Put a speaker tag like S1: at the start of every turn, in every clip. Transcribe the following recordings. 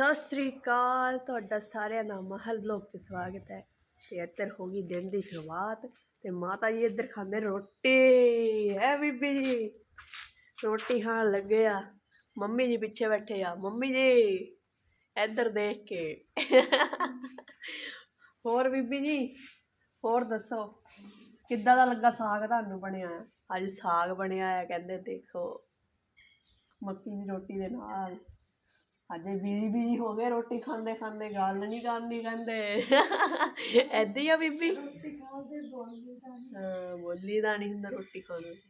S1: ਸਤਿ ਸ੍ਰੀ ਅਕਾਲ, ਤੁਹਾਡਾ ਸਾਰਿਆਂ ਦਾ ਮਹਲ ਬਲੌਗ 'ਚ ਸਵਾਗਤ ਹੈ। ਤੇ ਇੱਧਰ ਹੋ ਗਈ ਦਿਨ ਦੀ ਸ਼ੁਰੂਆਤ ਤੇ ਮਾਤਾ ਜੀ ਇੱਧਰ ਖਾਂਦੇ ਰੋਟੀ। ਹੈ ਬੀਬੀ ਜੀ, ਰੋਟੀ ਖਾਣ ਲੱਗੇ ਆ। ਮੰਮੀ ਜੀ ਪਿੱਛੇ ਬੈਠੇ ਆ। ਮੰਮੀ ਜੀ, ਇੱਧਰ ਦੇਖ ਕੇ। ਹੋਰ ਬੀਬੀ ਜੀ, ਹੋਰ ਦੱਸੋ, ਕਿੱਦਾਂ ਦਾ ਲੱਗਾ ਸਾਗ ਤੁਹਾਨੂੰ ਬਣਿਆ? ਅੱਜ ਸਾਗ ਬਣਿਆ ਹੈ ਕਹਿੰਦੇ ਦੇਖੋ। ਮੱਕੀ ਦੀ ਰੋਟੀ ਦੇ ਨਾਲ। ਅਜੇ ਬੀਜੀ ਬੀਜੀ ਹੋ ਗਏ, ਰੋਟੀ ਖਾਂਦੇ ਖਾਂਦੇ ਗੱਲ ਨਹੀਂ ਕਰਨੀ ਕਹਿੰਦੇ। ਐਦਾਂ ਹੀ ਆ ਬੀਬੀ। ਹਾਂ, ਬੋਲੀ ਦਾ ਨਹੀਂ ਹੁੰਦਾ ਰੋਟੀ ਖਾਣ ਵੇਲੇ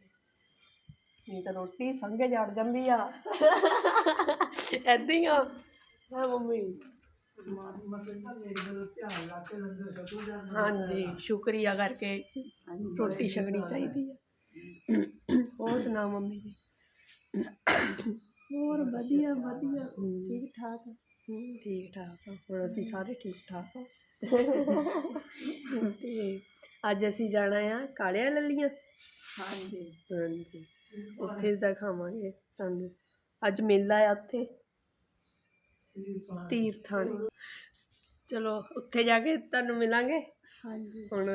S1: ਨਹੀਂ ਤਾਂ ਰੋਟੀ ਸੰਗੇ ਜੜ ਜਾਂਦੀ ਆ। ਐਦਾਂ ਹੀ ਆ। ਹਾਂ, ਮੰਮੀ। ਹਾਂਜੀ, ਸ਼ੁਕਰੀਆ ਕਰਕੇ ਰੋਟੀ ਛਕਣੀ ਚਾਹੀਦੀ ਆ। ਹੋਰ ਸੁਣਾ ਮੰਮੀ ਜੀ? ਹੋਰ ਵਧੀਆ ਵਧੀਆ। ਠੀਕ ਠਾਕ। ਹੂੰ ਠੀਕ ਠਾਕ। ਹੁਣ ਅਸੀਂ ਸਾਰੇ ਠੀਕ ਠਾਕ ਆ। ਤੇ ਅੱਜ ਅਸੀਂ ਜਾਣਾ ਆ ਕਾਲਿਆਂ ਲੱਲੀਆਂ।
S2: ਹਾਂਜੀ।
S1: ਹਾਂਜੀ। ਉੱਥੇ ਦਿਖਾਵਾਂਗੇ ਤੁਹਾਨੂੰ। ਅੱਜ ਮੇਲਾ ਆ ਉੱਥੇ। ਤੀਰਥਾਂ ਚਲੋ ਉੱਥੇ ਜਾ ਕੇ ਤੁਹਾਨੂੰ ਮਿਲਾਂਗੇ।
S2: ਹਾਂਜੀ।
S1: ਹੁਣ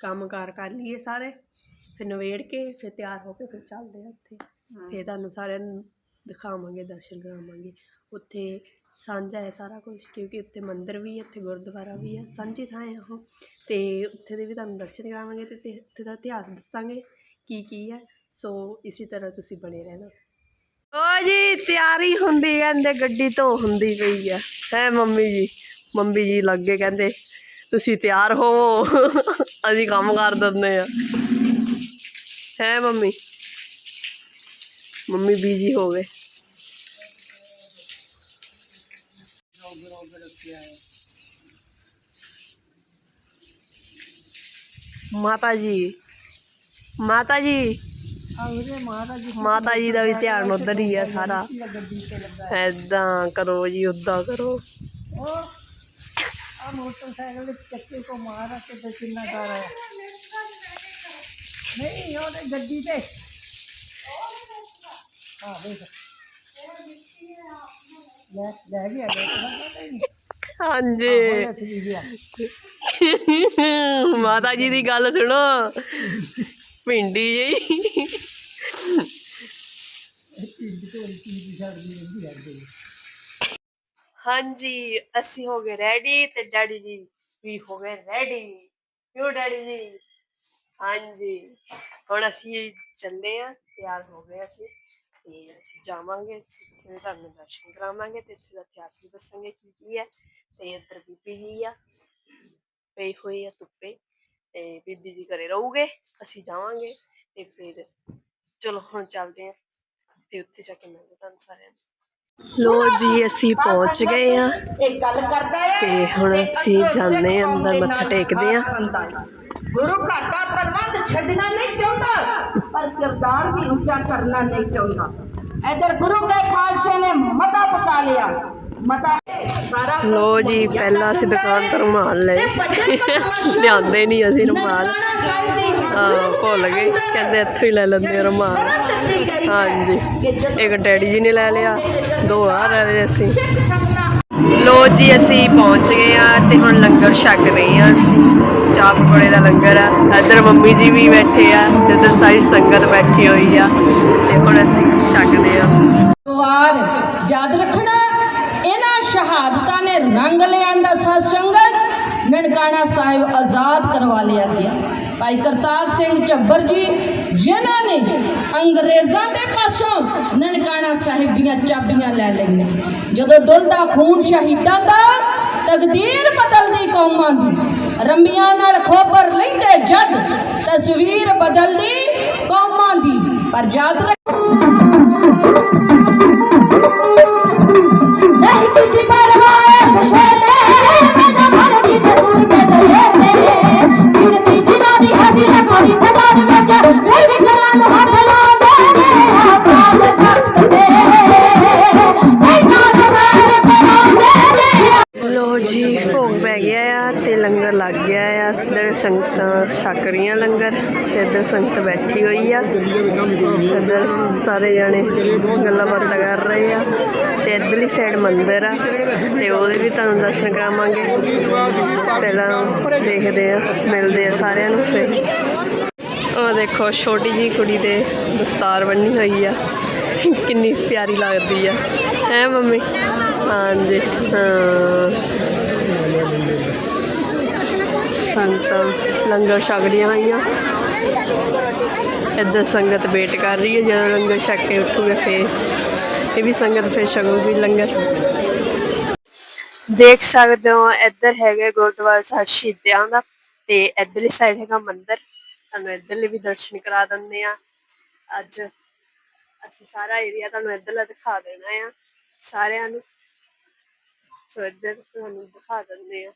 S1: ਕੰਮਕਾਰ ਕਰ ਲਈਏ ਸਾਰੇ। ਫਿਰ ਨਵੇੜ ਕੇ ਫਿਰ ਤਿਆਰ ਹੋ ਕੇ ਫਿਰ ਚੱਲਦੇ ਆ ਉੱਥੇ। ਫਿਰ ਤੁਹਾਨੂੰ ਸਾਰਿਆਂ ਨੂੰ ਦਿਖਾਵਾਂਗੇ, ਦਰਸ਼ਨ ਕਰਾਵਾਂਗੇ। ਉੱਥੇ ਸਾਂਝਾ ਹੈ ਸਾਰਾ ਕੁਛ, ਕਿਉਂਕਿ ਉੱਥੇ ਮੰਦਰ ਵੀ ਹੈ, ਉੱਥੇ ਗੁਰਦੁਆਰਾ ਵੀ ਹੈ, ਸਾਂਝੀ ਥਾਂ ਹੈ ਉਹ। ਅਤੇ ਉੱਥੇ ਦੇ ਵੀ ਤੁਹਾਨੂੰ ਦਰਸ਼ਨ ਕਰਾਵਾਂਗੇ ਅਤੇ ਤੇ ਉੱਥੇ ਦਾ ਇਤਿਹਾਸ ਦੱਸਾਂਗੇ ਕੀ ਕੀ ਹੈ। ਸੋ ਇਸੇ ਤਰ੍ਹਾਂ ਤੁਸੀਂ ਬਣੇ ਰਹਿਣਾ। ਓ ਜੀ, ਤਿਆਰੀ ਹੁੰਦੀ ਕਹਿੰਦੇ, ਗੱਡੀ ਧੋ ਹੁੰਦੀ ਪਈ ਆ। ਹੈ ਮੰਮੀ ਜੀ ਮੰਮੀ ਜੀ ਲੱਗੇ ਕਹਿੰਦੇ, ਤੁਸੀਂ ਤਿਆਰ ਹੋਵੋ ਅਸੀਂ ਕੰਮ ਕਰ ਦਿੰਦੇ ਆ। ਹੈ ਮੰਮੀ। ਮੰਮੀ ਬੀਜੀ ਹੋ ਗਏ। ਮਾਤਾ ਜੀ ਮਾਤਾ ਜੀ ਮਾਤਾ ਜੀ ਦਾ ਵੀ ਧਿਆਨ ਉਧਰ ਹੀ ਆ ਸਾਰਾ।
S2: ਗੱਡੀ
S1: ਐਦਾਂ ਕਰੋ ਜੀ ਉਦਾਂ ਕਰੋ।
S2: ਆ ਮੋਟਰਸਾਈਕਲ ਦੇ ਚੱਕੇ ਕੋ ਮਾਰਾ ਕੇ ਕਿੰਨਾ ਕਰ ਨਹੀਂ ਉਹਨੇ ਗੱਡੀ ਤੇ। ਹਾਂ ਦੇਖ ਲੈ ਲੈ ਗਿਆ ਲੈ ਗਿਆ
S1: ਹਾਂਜੀ।
S2: ਨਹੀਂ ਗਿਆ
S1: ਮਾਤਾ ਜੀ ਦੀ ਗੱਲ ਸੁਣੋ। ਪਿੰਡੀ ਜੀ। ਹਾਂਜੀ, ਅਸੀਂ ਹੋ ਗਏ ਰੈਡੀ ਤੇ ਡੈਡੀ ਜੀ ਵੀ ਹੋ ਗਏ ਰੈਡੀ ਕਿਉਂ ਡੈਡੀ ਜੀ? ਹਾਂਜੀ। ਹੁਣ ਅਸੀਂ ਚੱਲੇ ਆ ਤਿਆਰ ਹੋ ਗਏ ਅਸੀਂ। ਤੇ ਅਸੀਂ ਜਾਵਾਂਗੇ ਤੇ ਤੁਹਾਨੂੰ ਦਰਸ਼ਨ ਕਰਾਵਾਂਗੇ ਤੇ ਇੱਥੇ ਦਾ ਇਤਿਹਾਸ ਵੀ ਦੱਸਾਂਗੇ ਕੀ ਕੀ ਹੈ ਤੇ ਇੱਧਰ ਬੀਬੀ ਜੀ ਆ ਪਈ ਹੋਈ ਆ ਧੁੱਪੇ ਤੇ ਬੀਬੀ ਜੀ ਘਰੇ ਰਹੂਗੇ, ਅਸੀਂ ਜਾਵਾਂਗੇ ਤੇ ਫਿਰ ਚਲੋ ਹੁਣ ਚੱਲਦੇ ਆ ਤੇ ਉੱਥੇ ਜਾ ਕੇ ਮਿਲਦੇ ਤੁਹਾਨੂੰ ਸਾਰਿਆਂ ਨੂੰ। ਲੋ ਜੀ ਅਸੀਂ ਪਹੁੰਚ ਗਏ ਆ
S2: ਇੱਕ ਗੱਲ ਕਰਦਾ ਹੈ
S1: ਤੇ ਹੁਣ ਅਸੀਂ ਜਾਂਦੇ ਆ ਅੰਦਰ ਮੱਥਾ ਟੇਕਦੇ ਆ
S2: ਗੁਰੂ ਘਰ ਦਾ ਪ੍ਰਬੰਧ ਛੱਡਣਾ ਨਹੀਂ ਚਾਹੁੰਦਾ ਪਰ ਕਿਰਦਾਰ ਵੀ ਉੱਚਾ ਕਰਨਾ ਨਹੀਂ ਚਾਹੁੰਦਾ। ਇਧਰ ਗੁਰੂ ਕੇ ਖਾਲਸੇ ਨੇ ਮਤਾ ਪਕਾ ਲਿਆ। ਮਤਾ
S1: ਲੋ ਜੀ ਪਹਿਲਾਂ ਅਸੀਂ ਦੁਕਾਨ ਤੋਂ ਰੁਮਾਲ ਲਏ। ਲਿਆਂਦੇ ਨਹੀਂ ਅਸੀਂ ਰੁਮਾਲ। ਭੁੱਲ ਗਏ। ਕਹਿੰਦੇ ਇੱਥੋਂ ਹੀ ਲੈ ਲੈਂਦੇ ਰੁਮਾਲ। ਹਾਂਜੀ। ਇੱਕ ਡੈਡੀ ਜੀ ਨੇ ਲੈ ਲਿਆ। ਦੋ ਆ ਲੈ ਅਸੀਂ। ਲੋ ਜੀ, ਅਸੀਂ ਪਹੁੰਚ ਗਏ ਆ ਤੇ ਹੁਣ ਲੰਗਰ ਛਕ ਰਹੇ ਆ ਅਸੀਂ। ਚਾਹ ਪਕੌੜੇ ਦਾ ਲੰਗਰ ਆ। ਇੱਧਰ ਮੰਮੀ ਜੀ ਵੀ ਬੈਠੇ ਆ ਤੇ ਇੱਧਰ ਸਾਰੀ ਸੰਗਤ ਬੈਠੀ ਹੋਈ ਆ ਤੇ ਹੁਣ ਅਸੀਂ ਛਕਦੇ ਆ।
S3: ਵਾਰ ਯਾਦ ਰੱਖਣਾ, ਇਹਨਾਂ ਸ਼ਹਾਦਤਾਂ ਨੇ ਰੰਗ ਲਿਆਂਦਾ ਸਤ ਸੰਗਤ। ਨਨਕਾਣਾ ਸਾਹਿਬ ਆਜ਼ਾਦ ਕਰਵਾ ਲਿਆ ਗਿਆ। ਭਾਈ ਕਰਤਾਰ ਸਿੰਘ ਝੱਬਰ ਜੀ, ਜਿਨ੍ਹਾਂ ਨੇ ਅੰਗਰੇਜ਼ਾਂ ਦੇ ਪਾਸੋਂ ਨਨਕਾਣਾ ਸਾਹਿਬ ਦੀਆਂ ਚਾਬੀਆਂ ਲੈ ਲਈਆਂ। ਜਦੋਂ ਡੁੱਲਦਾ ਖੂਨ ਸ਼ਹੀਦਾਂ ਦਾ ਤਕਦੀਰ ਬਦਲਦੀ ਕੌਮਾਂ ਦੀ ਰੰਮੀਆਂ ਨਾਲ ਖੋਬਰ ਲੈਂਦੇ ਜਦ ਤਸਵੀਰ ਬਦਲਦੀ ਕੌਮਾਂ ਦੀ। ਪਰ ਯਾਦ ਰੱਖ
S4: नहीं
S1: ਸੰਗਤਾਂ ਛਕ ਰਹੀਆਂ ਲੰਗਰ, ਤੇ ਇੱਧਰ ਸੰਗਤ ਬੈਠੀ ਹੋਈ ਆ। ਇੱਧਰ ਸਾਰੇ ਜਾਣੇ ਗੱਲਾਂ ਬਾਤਾਂ ਕਰ ਰਹੇ ਆ। ਤੇ ਇੱਧਰਲੀ ਸਾਈਡ ਮੰਦਿਰ ਆ, ਤੇ ਉਹਦੇ ਵੀ ਤੁਹਾਨੂੰ ਦਰਸ਼ਨ ਕਰਾਵਾਂਗੇ। ਪਹਿਲਾਂ ਦੇਖਦੇ ਆ, ਮਿਲਦੇ ਆ ਸਾਰਿਆਂ ਨੂੰ ਫਿਰ। ਉਹ ਦੇਖੋ, ਛੋਟੀ ਜੀ ਕੁੜੀ ਦੇ ਦਸਤਾਰ ਬੰਨੀ ਹੋਈ ਆ। ਕਿੰਨੀ ਪਿਆਰੀ ਲੱਗਦੀ ਆ। ਹੈ ਮੰਮੀ? ਹਾਂਜੀ, ਹਾਂ। ਸੰਗਤਾਂ, ਲੰਗਰ ਛਕ ਰਹੀਆਂ ਹੋਈਆਂ। ਇੱਧਰ ਸੰਗਤ ਵੇਟ ਕਰ ਰਹੀ ਹੈ, ਜਦੋਂ ਲੰਗਰ ਛਕ ਕੇ ਉੱਠੂਗੇ ਫੇਰ। ਇਹ ਵੀ ਸੰਗਤ ਫੇਰ ਛਕੂਗੀ ਲੰਗਰ। ਦੇਖ ਸਕਦੇ ਹੋ, ਇੱਧਰ ਹੈਗੇ ਗੁਰਦੁਆਰਾ ਸਾਹਿਬ ਸ਼ਹੀਦਿਆਂ ਦਾ ਤੇ ਇੱਧਰਲੀ ਸਾਈਡ ਹੈਗਾ ਮੰਦਿਰ। ਤੁਹਾਨੂੰ ਇੱਧਰਲੇ ਵੀ ਦਰਸ਼ਨ ਕਰਾ ਦਿੰਦੇ ਆ ਅੱਜ ਅਸੀਂ ਸਾਰਾ ਏਰੀਆ ਤੁਹਾਨੂੰ ਇੱਧਰਲਾ ਦਿਖਾ ਦੇਣਾ ਆ, ਸਾਰਿਆਂ ਨੂੰ। ਸੋ ਇੱਧਰ ਤੁਹਾਨੂੰ ਦਿਖਾ ਦਿੰਦੇ ਆ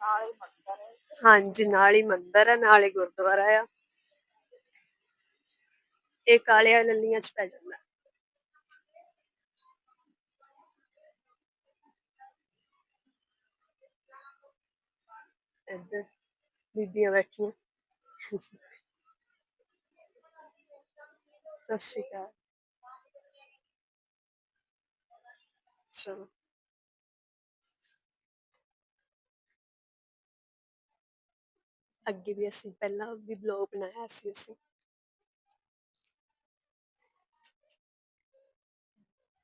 S1: ਨਾਲ ਹੀ ਮੰਦਿਰ ਹੈ ਹਾਂਜੀ, ਨਾਲ ਹੀ ਮੰਦਿਰ ਹੈ ਨਾਲ ਹੀ ਗੁਰਦੁਆਰਾ ਆ। ਇਹ ਕਾਲੇ ਲੱਲੀਆਂ ਚ ਪੈ ਜਾਂਦਾ। ਇੱਧਰ ਬੀਬੀਆਂ ਬੈਠੀਆਂ। ਸਤਿ ਸ਼੍ਰੀ ਅਕਾਲ। ਚਲੋ। ਅੱਗੇ ਵੀ ਅਸੀਂ ਪਹਿਲਾਂ ਵੀ ਬਲੌਗ ਬਣਾਇਆ ਸੀ ਅਸੀਂ।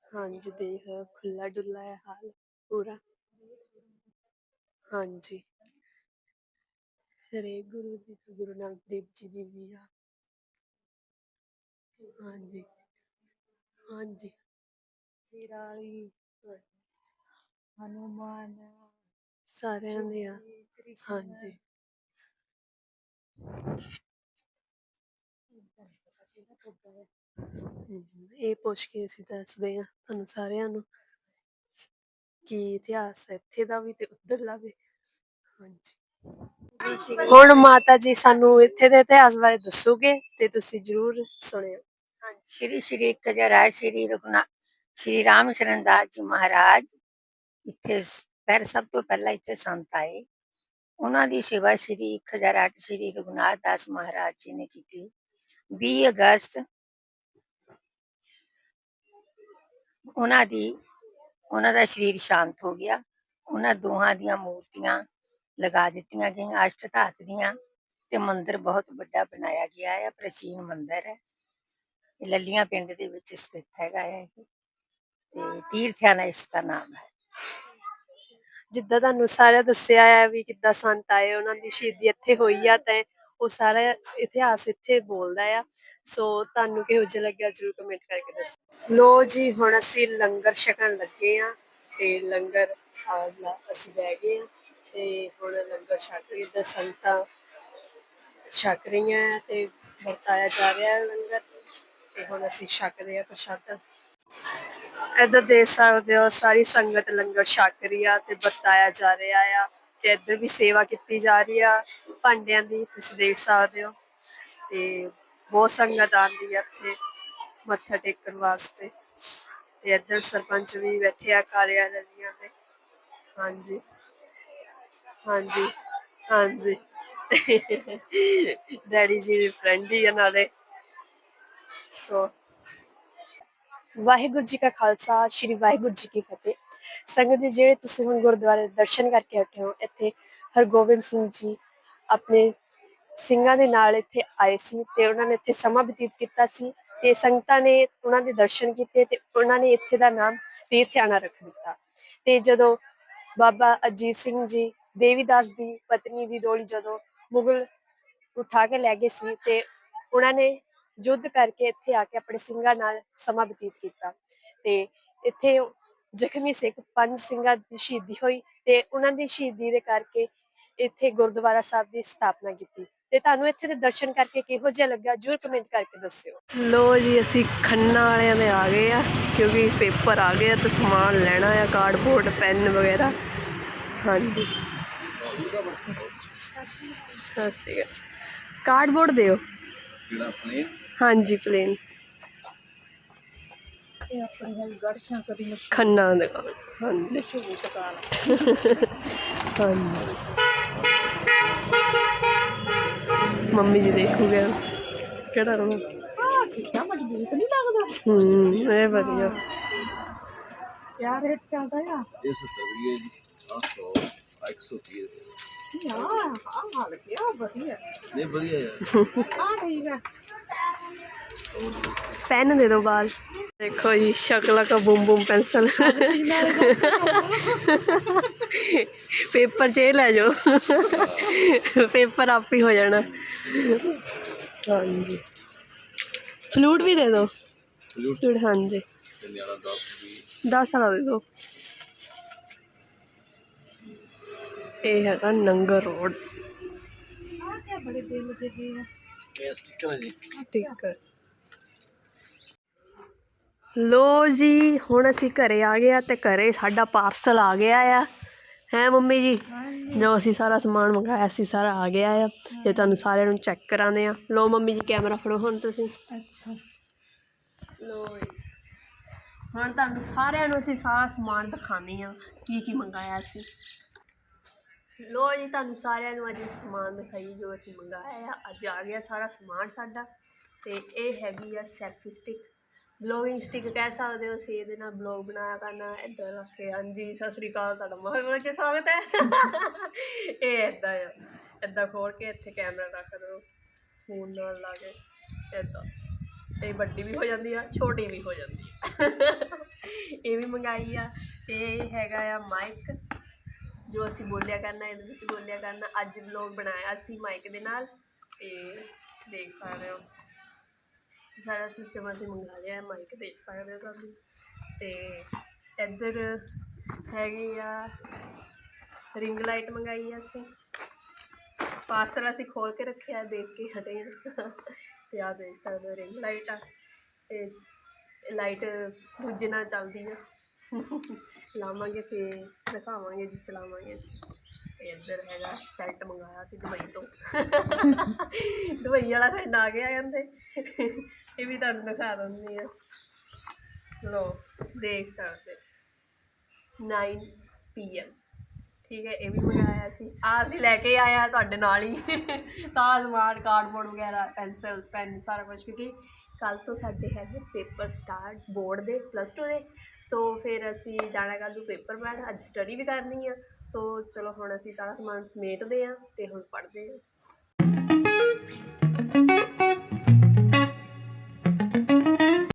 S1: ਹਾਂਜੀ ਦੇਖ ਖੁੱਲਾ ਡੁੱਲਾ ਹੈ ਹਾਲ ਪੂਰਾ। ਹਾਂਜੀ। ਹਰੇ ਗੁਰੂ ਦੀ ਤੇ ਗੁਰੂ ਨਾਨਕ ਦੇਵ ਜੀ ਦੀ ਵੀ ਆ। ਹਾਂਜੀ। ਹਾਂਜੀ। ਚਿਰਾਲੀ ਹਨੂਮਾਨ ਸਾਰਿਆਂ ਦੇ ਆ। ਹਾਂਜੀ। ਹਮ, ਇਹ ਪੁੱਛ ਕੇ ਅਸੀਂ ਦੱਸਦੇ ਆ ਤੁਹਾਨੂੰ ਸਾਰਿਆਂ ਨੂੰ ਕੀ ਇਤਿਹਾਸ ਇੱਥੇ ਦਾ ਵੀ ਤੇ ਉੱਧਰਲਾ ਵੀ। ਹਾਂਜੀ। ਹੁਣ ਮਾਤਾ ਜੀ ਸਾਨੂੰ ਇੱਥੇ ਦੇ ਇਤਿਹਾਸ ਬਾਰੇ ਦੱਸੋਗੇ ਤੇ ਤੁਸੀਂ ਜਰੂਰ ਸੁਣਿਓ।
S5: ਸ਼੍ਰੀ ਸ਼੍ਰੀ ਕਜਰਾ ਸ਼੍ਰੀ ਰਘੁਨਾ, ਸ਼੍ਰੀ ਰਾਮ ਸ਼ਰਨ ਦਾਸ ਜੀ ਮਹਾਰਾਜ, ਇੱਥੇ ਸ- ਪਹਿਲ, ਸਭ ਤੋਂ ਪਹਿਲਾਂ ਇੱਥੇ ਸੰਤ ਆਏ। ਉਹਨਾਂ ਦੀ ਸੇਵਾ ਸ਼੍ਰੀ ਖਜਰਾਟ ਸ਼੍ਰੀ ਰਘੁਨਾਥ ਦਾਸ ਮਹਾਰਾਜ ਜੀ ਨੇ ਕੀਤੀ। 20 ਅਗਸਤ ਉਹਨਾਂ ਦੀ, ਉਹਨਾਂ ਦਾ ਸਰੀਰ ਸ਼ਾਂਤ ਹੋ ਗਿਆ। ਉਹਨਾਂ ਦੋਹਾਂ ਦੀਆਂ ਮੂਰਤੀਆਂ ਲਗਾ ਦਿੱਤੀਆਂ ਗਈਆਂ ਅਸ਼ਟ ਧਾਤ ਦੀਆਂ, ਤੇ ਮੰਦਿਰ ਬਹੁਤ ਵੱਡਾ ਬਣਾਇਆ ਗਿਆ ਹੈ। ਪ੍ਰਾਚੀਨ ਮੰਦਿਰ ਹੈ। ਲੱਲੀਆਂ ਪਿੰਡ ਦੇ ਵਿੱਚ ਸਥਿਤ ਹੈਗਾ ਹੈ ਇਹ। ਤੇ ਤੀਰਥਿਆਨਾ ਇਸ ਦਾ ਨਾਮ ਹੈ।
S1: ਜਿੱਦਾਂ ਤੁਹਾਨੂੰ ਸਾਰਾ ਦੱਸਿਆ ਹੈ ਵੀ ਕਿੱਦਾਂ ਸੰਤ ਆਏ, ਉਹਨਾਂ ਦੀ ਸ਼ਹੀਦੀ ਇੱਥੇ ਹੋਈ ਆ ਤੇ ਉਹ ਸਾਰਾ ਇਤਿਹਾਸ ਇੱਥੇ ਬੋਲਦਾ ਆ। ਸੋ ਤੁਹਾਨੂੰ ਕਿਹੋ ਜਿਹਾ ਲੱਗਿਆ ਜਰੂਰ ਕਮੈਂਟ ਕਰਕੇ ਦੱਸੋ। ਲੋ ਜੀ, ਹੁਣ ਅਸੀਂ ਲੰਗਰ ਛਕਣ ਲੱਗੇ ਆ ਤੇ ਲੰਗਰ ਅਸੀਂ ਬਹਿ ਗਏ ਆ ਤੇ ਹੁਣ ਲੰਗਰ ਛਕ ਰਹੇ ਤੇ ਸੰਗਤਾਂ ਛਕ ਰਹੀਆਂ ਤੇ ਵਰਤਾਇਆ ਜਾ ਰਿਹਾ ਲੰਗਰ ਤੇ ਹੁਣ ਅਸੀਂ ਛਕਦੇ ਆ ਪ੍ਰਸ਼ਾਦ। ਇੱਧਰ ਦੇਖ ਸਕਦੇ ਹੋ, ਸਾਰੀ ਸੰਗਤ ਲੰਗਰ ਛਕ ਰਹੀ ਆ ਤੇ ਵਰਤਾਇਆ ਜਾ ਰਿਹਾ ਆ ਤੇ ਇੱਧਰ ਵੀ ਸੇਵਾ ਕੀਤੀ ਜਾ ਰਹੀ ਆ, ਭਾਂਡਿਆਂ ਦੀ ਤੁਸੀਂ ਦੇਖ ਸਕਦੇ ਹੋ ਤੇ ਬਹੁਤ ਸੰਗਤ ਆਉਂਦੀ ਆ ਇੱਥੇ ਮੱਥਾ ਟੇਕਣ ਵਾਸਤੇ ਤੇ ਇੱਧਰ ਸਰਪੰਚ ਵੀ ਬੈਠੇ ਆ ਕਾਲਿਆਂ ਦੇ। ਹਾਂਜੀ ਹਾਂਜੀ ਹਾਂਜੀ। ਡੈਡੀ ਜੀ ਦੀ ਫਰੈਂਡ ਹੀ ਆ ਨਾਲੇ। ਸੋ ਵਾਹਿਗੁਰੂ ਜੀ ਕਾ ਖਾਲਸਾ, ਸ੍ਰੀ ਵਾਹਿਗੁਰੂ ਜੀ ਕੀ ਫਤਿਹ। ਸੰਗਤ ਜੀ, ਜਿਹੜੇ ਤੁਸੀਂ ਹੁਣ ਗੁਰਦੁਆਰੇ ਦਰਸ਼ਨ ਕਰਕੇ ਹਟੇ ਹੋ, ਇੱਥੇ ਹਰਗੋਬਿੰਦ ਸਿੰਘ ਜੀ ਆਪਣੇ ਸਿੰਘਾਂ ਦੇ ਨਾਲ ਇੱਥੇ ਆਏ ਸੀ ਤੇ ਉਹਨਾਂ ਨੇ ਇੱਥੇ ਸਮਾਂ ਬਤੀਤ ਕੀਤਾ ਸੀ ਤੇ ਸੰਗਤਾਂ ਨੇ ਉਹਨਾਂ ਦੇ ਦਰਸ਼ਨ ਕੀਤੇ ਤੇ ਉਹਨਾਂ ਨੇ ਇੱਥੇ ਦਾ ਨਾਮ ਤੀਰਥਿਆਣਾ ਰੱਖ ਦਿੱਤਾ। ਤੇ ਜਦੋਂ ਬਾਬਾ ਅਜੀਤ ਸਿੰਘ ਜੀ, ਦੇਵੀਦਾਸ ਦੀ ਪਤਨੀ ਦੀ ਡੋਲੀ ਜਦੋਂ ਮੁਗਲ ਉਠਾ ਕੇ ਲੈ ਗਏ ਸੀ ਤੇ ਉਹਨਾਂ ਨੇ ਯੁੱਧ ਕਰਕੇ ਇੱਥੇ ਆ ਕੇ ਆਪਣੇ ਸਿੰਘਾਂ ਨਾਲ ਸਮਾਂ ਬਤੀਤ ਕੀਤਾ ਤੇ ਇੱਥੇ ਜ਼ਖਮੀ ਸਿੱਖ ਪੰਜ ਸਿੰਘਾਂ ਦੀ ਸ਼ਹੀਦੀ ਹੋਈ ਤੇ ਉਹਨਾਂ ਦੀ ਸ਼ਹੀਦੀ ਦੇ ਕਰਕੇ ਇੱਥੇ ਗੁਰਦੁਆਰਾ ਸਾਹਿਬ ਦੀ ਸਥਾਪਨਾ ਕੀਤੀ ਤੇ ਤੁਹਾਨੂੰ ਇੱਥੇ ਦੇ ਦਰਸ਼ਨ ਕਰਕੇ ਕਿਹੋ ਜਿਹਾ ਲੱਗਾ ਜਰੂਰ ਕਮੈਂਟ ਕਰਕੇ ਦੱਸਿਓ। ਲੋ ਜੀ ਅਸੀਂ ਖੰਨਾ ਵਾਲਿਆਂ ਦੇ ਆ ਗਏ ਆ ਕਿਉਂਕਿ ਪੇਪਰ ਆ ਗਏ ਆ ਤੇ ਸਮਾਨ ਲੈਣਾ ਆ ਕਾਰਡਬੋਰਡ ਪੈਨ ਵਗੈਰਾ। ਹਾਂਜੀ। ਸਤਿ ਸ਼੍ਰੀ ਅਕਾਲ। ਕਾਰਡਬੋਰਡ ਦਿਓ। ਹਾਂਜੀ ਪਲੇਨ ਖੰਨਾ ਦੇ ਕੋਲ ਹਾਂਜੀ ਹਾਂਜੀ ਮੰਮੀ ਜੀ ਦੇਖੂਗੇ ਕਿਹੜਾ ਰੋਣਾ
S2: ਆ ਕਿੰਨਾ ਮਜ਼ਬੂਤ ਨਹੀਂ ਲੱਗਦਾ
S1: ਹੂੰ ਇਹ ਵਧੀਆ
S2: ਯਾਰ ਰੇਟ ਚੱਲਦਾ ਆ
S6: ਇਹ 70 ਰੁਪਏ ਜੀ ਆਹ 100 ਆਹ 130 ਰੁਪਏ
S2: ਯਾਰ ਆ ਹਾਲ ਗਿਆ ਵਧੀਆ।
S6: ਨਹੀਂ ਵਧੀਆ ਯਾਰ।
S2: ਆ ਠੀਕ ਹੈ
S1: ਪੈਨ ਦੇ ਦਿਓ ਬਾਲ। ਦੇਖੋ ਜੀ ਸ਼ਕਲਾ ਕਾ ਬੂਮ ਬੂਮ ਪੈਨਸਲ। ਪੇਪਰ 'ਚ ਇਹ ਲੈ ਜਾਓ। ਪੇਪਰ ਆਪ ਹੀ ਹੋ ਜਾਣਾ। ਹਾਂਜੀ। ਫਲੂਟ ਵੀ ਦੇ ਦਿਓ
S6: ਫਲੂਟ?
S1: ਹਾਂਜੀ।
S6: ਨਿਆਣਾ 10 ਵੀ।
S1: 10 ਵਾਲਾ ਦੇ ਦਿਓ ਇਹ ਹੈਗਾ ਨੰਗਰ ਰੋਡ।
S6: ਇਹ ਸਟicker ਹੈ ਜੀ।
S1: ਸਟicker ਲੋ ਜੀ ਹੁਣ ਅਸੀਂ ਘਰੇ ਆ ਗਏ ਆ ਤੇ ਘਰੇ ਸਾਡਾ ਪਾਰਸਲ ਆ ਗਿਆ ਆ। ਹੈ ਮੰਮੀ ਜੀ? ਜੋ ਅਸੀਂ ਸਾਰਾ ਸਮਾਨ ਮੰਗਾਇਆ ਸੀ ਸਾਰਾ ਆ ਗਿਆ ਆ। ਇਹ ਤੁਹਾਨੂੰ ਸਾਰਿਆਂ ਨੂੰ ਚੈੱਕ ਕਰਾਉਂਦੇ ਆ। ਲੋ ਮੰਮੀ ਜੀ ਕੈਮਰਾ ਫੜੋ ਹੁਣ ਤੁਸੀਂ।
S2: ਅੱਛਾ।
S1: ਲੋ ਜੀ। ਹੁਣ ਤੁਹਾਨੂੰ ਸਾਰਿਆਂ ਨੂੰ ਅਸੀਂ ਸਾਰਾ ਸਮਾਨ ਦਿਖਾਉਂਦੇ ਆ ਕੀ ਕੀ ਮੰਗਾਇਆ ਸੀ। ਲੋ ਜੀ, ਤੁਹਾਨੂੰ ਸਾਰਿਆਂ ਨੂੰ ਅੱਜ ਸਮਾਨ ਦਿਖਾਈ, ਜੋ ਅਸੀਂ ਮੰਗਾਇਆ ਆ। ਅੱਜ ਆ ਗਿਆ ਸਾਰਾ ਸਮਾਨ ਸਾਡਾ ਤੇ ਇਹ ਹੈਗੀ ਆ ਸੈਲਫੀ ਸਟਿਕ। ਬਲੌਗਿੰਗ ਸਟਿਕ ਕਹਿ ਸਕਦੇ ਹੋ ਅਸੀਂ, ਇਹਦੇ ਨਾਲ ਬਲੌਗ ਬਣਾਇਆ ਕਰਨਾ। ਇੱਧਰ ਰੱਖ ਕੇ, ਹਾਂਜੀ, ਸਤਿ ਸ੍ਰੀ ਅਕਾਲ, ਤੁਹਾਡਾ ਮਹਾਰਾਜ ਚ ਸਵਾਗਤ ਹੈ। ਇਹ ਇੱਦਾਂ ਆ। ਇੱਦਾਂ ਖੋਲ ਕੇ ਇੱਥੇ ਕੈਮਰਾ ਰੱਖ ਦਿਓ, ਫੋਨ ਨਾਲ ਲਾ ਕੇ, ਇੱਦਾਂ। ਇਹ ਵੱਡੀ ਵੀ ਹੋ ਜਾਂਦੀ ਆ, ਛੋਟੀ ਵੀ ਹੋ ਜਾਂਦੀ ਆ। ਇਹ ਵੀ ਮੰਗਾਈ ਆ, ਤੇ ਹੈਗਾ ਆ ਮਾਈਕ ਜੋ ਅਸੀਂ ਬੋਲਿਆ ਕਰਨਾ, ਇਹਦੇ ਵਿੱਚ ਬੋਲਿਆ ਕਰਨਾ, ਅੱਜ ਵਲੌਗ ਬਣਾਇਆ ਸੀ ਮਾਈਕ ਦੇ ਨਾਲ, ਤੇ ਦੇਖ ਸਕਦੇ ਹੋ। ਸਾਰਾ ਸਿਸਟਮ ਅਸੀਂ ਮੰਗਾ ਲਿਆ ਮਾਈਕ, ਦੇਖ ਸਕਦੇ ਹੋ ਤੁਸੀਂ। ਤੇ ਇੱਧਰ ਹੈਗੀ ਆ ਰਿੰਗ ਲਾਈਟ ਮੰਗਾਈ ਆ ਅਸੀਂ। ਪਾਰਸਲ ਅਸੀਂ ਖੋਲ ਕੇ ਰੱਖਿਆ, ਦੇਖ ਕੇ ਹਟੇ ਹਾਂ ਤੇ ਆ ਦੇਖ ਸਕਦੇ ਹੋ ਰਿੰਗ ਲਾਈਟ ਆ। ਤੇ ਲਾਈਟ ਦੂਜੇ ਨਾਲ ਚੱਲਦੀ ਆ। ਲਾਵਾਂਗੇ ਫੇਰ, ਦਿਖਾਵਾਂਗੇ ਜੀ, ਚਲਾਵਾਂਗੇ ਤੇ ਇੱਧਰ ਹੈਗਾ ਸੈੱਟ ਮੰਗਾਇਆ ਸੀ ਦੁਬਈ ਤੋਂ। ਦੁਬਈ ਵਾਲਾ ਸੈੱਟ ਆ ਗਿਆ ਕਹਿੰਦੇ। ਇਹ ਵੀ ਤੁਹਾਨੂੰ ਦਿਖਾ ਦਿੰਦੀ ਆ। ਲੋ ਦੇਖ ਸਕਦੇ। 9 pm ਠੀਕ ਹੈ, ਇਹ ਵੀ ਮੰਗਾਇਆ ਸੀ। ਆ ਅਸੀਂ ਲੈ ਕੇ ਆਇਆ ਤੁਹਾਡੇ ਨਾਲ ਹੀ। ਸਾਰਾ ਸਮਾਨ ਕਾਰਡਬੋਰਡ ਵਗੈਰਾ ਪੈਨਸਲ ਪੈਨ ਸਾਰਾ ਕੁਝ ਕਿਉਂਕਿ ਕੱਲ ਤੋਂ ਸਾਡੇ ਹੈਗੇ ਪੇਪਰ ਸਟਾਰਟ ਬੋਰਡ ਦੇ ਪਲੱਸ 2 ਦੇ। ਸੋ ਫਿਰ ਅਸੀਂ ਜਾਣਾ ਕੱਲ੍ਹ ਨੂੰ ਪੇਪਰ ਪੈਣ ਅੱਜ ਸਟੱਡੀ ਵੀ ਕਰਨੀ ਆ। ਸੋ ਚਲੋ ਹੁਣ ਅਸੀਂ ਸਾਰਾ ਸਮਾਨ ਸਮੇਟਦੇ ਆ ਤੇ ਹੁਣ ਪੜ੍ਹਦੇ ਆ।